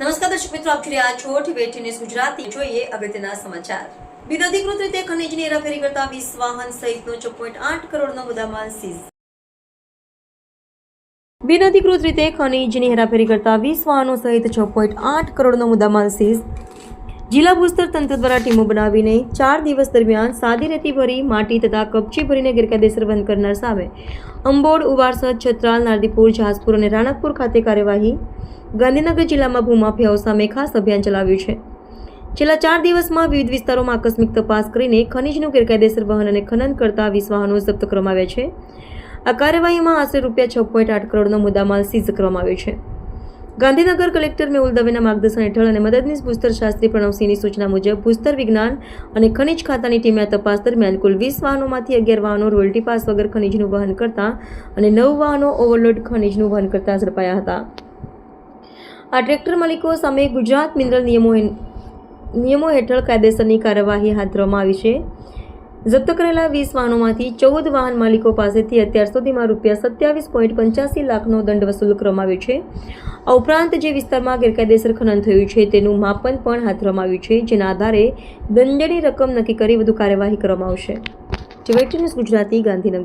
નમસ્કાર દર્શક મિત્રો, આપ જોઈ છો ટીવી ન્યૂઝ ગુજરાતી. જોઈએ અગત્યના સમાચાર. બિનઅધિકૃત રીતે ખનીજની હેરાફેરી કરતા વીસ વાહન સહિતનો છ પોઈન્ટ આઠ કરોડનો મુદ્દામાલ સીઝ. બિનઅધિકૃત રીતે ખનીજની હેરાફેરી કરતા વીસ વાહનો સહિત છ પોઈન્ટ આઠ કરોડનો મુદ્દામાલ સીઝ. જિલ્લા ભૂસ્તર તંત્ર દ્વારા ટીમો બનાવીને ચાર દિવસ દરમિયાન સાદી રેતી ભરી, માટી તથા કપચી ભરીને ગેરકાયદેસર બંધ કરનાર સામે અંબોડ, ઉવારસદ, છત્રાલ, નારદીપુર જાસપુર અને રાણકપુર ખાતે કાર્યવાહી ગાંધીનગર જિલ્લામાં ભૂમાફિયાઓ સામે ખાસ અભિયાન ચલાવ્યું છે. છેલ્લા ચાર દિવસમાં વિવિધ વિસ્તારોમાં આકસ્મિક તપાસ કરીને ખનીજનું ગેરકાયદેસર વહન અને ખનન કરતા વીસ વાહનો જપ્ત કરવામાં આવ્યા છે. આ કાર્યવાહીમાં આશરે રૂપિયા છ પોઈન્ટ આઠ કરોડનો મુદ્દામાલ સીઝ કરવામાં આવ્યો છે. ગાંધીનગર કલેક્ટર મેહુલ દવેના માર્ગદર્શન હેઠળ અને મદદનીશ ભૂસ્તર શાસ્ત્રી પ્રણવસિંહની સૂચના મુજબ ભૂસ્તર વિજ્ઞાન અને ખનિજ ખાતાની ટીમે તપાસ દરમિયાન કુલ વીસ વાહનોમાંથી અગિયાર વાહનો રોયલ્ટી પાસ વગર ખનિજનું વહન કરતા અને નવ વાહનો ઓવરલોડ ખનિજનું વહન કરતા ઝડપાયા હતા. આ ટ્રેક્ટર માલિકો સામે ગુજરાત મિનરલ નિયમો નિયમો હેઠળ કાયદેસરની કાર્યવાહી હાથ ધરવામાં આવી છે. જપ્ત કરેલા વીસ વાહનોમાંથી ચૌદ વાહન માલિકો પાસેથી અત્યાર સુધીમાં રૂપિયા સત્યાવીસ પોઈન્ટ પંચ્યાસી લાખનો દંડ વસૂલ કરવામાં આવ્યો છે. આ ઉપરાંત જે વિસ્તારમાં ગેરકાયદેસર ખનન થયું છે, તેનું માપન પણ હાથ ધરવામાં આવ્યું છે, જેના આધારે દંડની રકમ નક્કી કરી વધુ કાર્યવાહી કરવામાં આવશે. TV news Gujarati, Gandhinagar.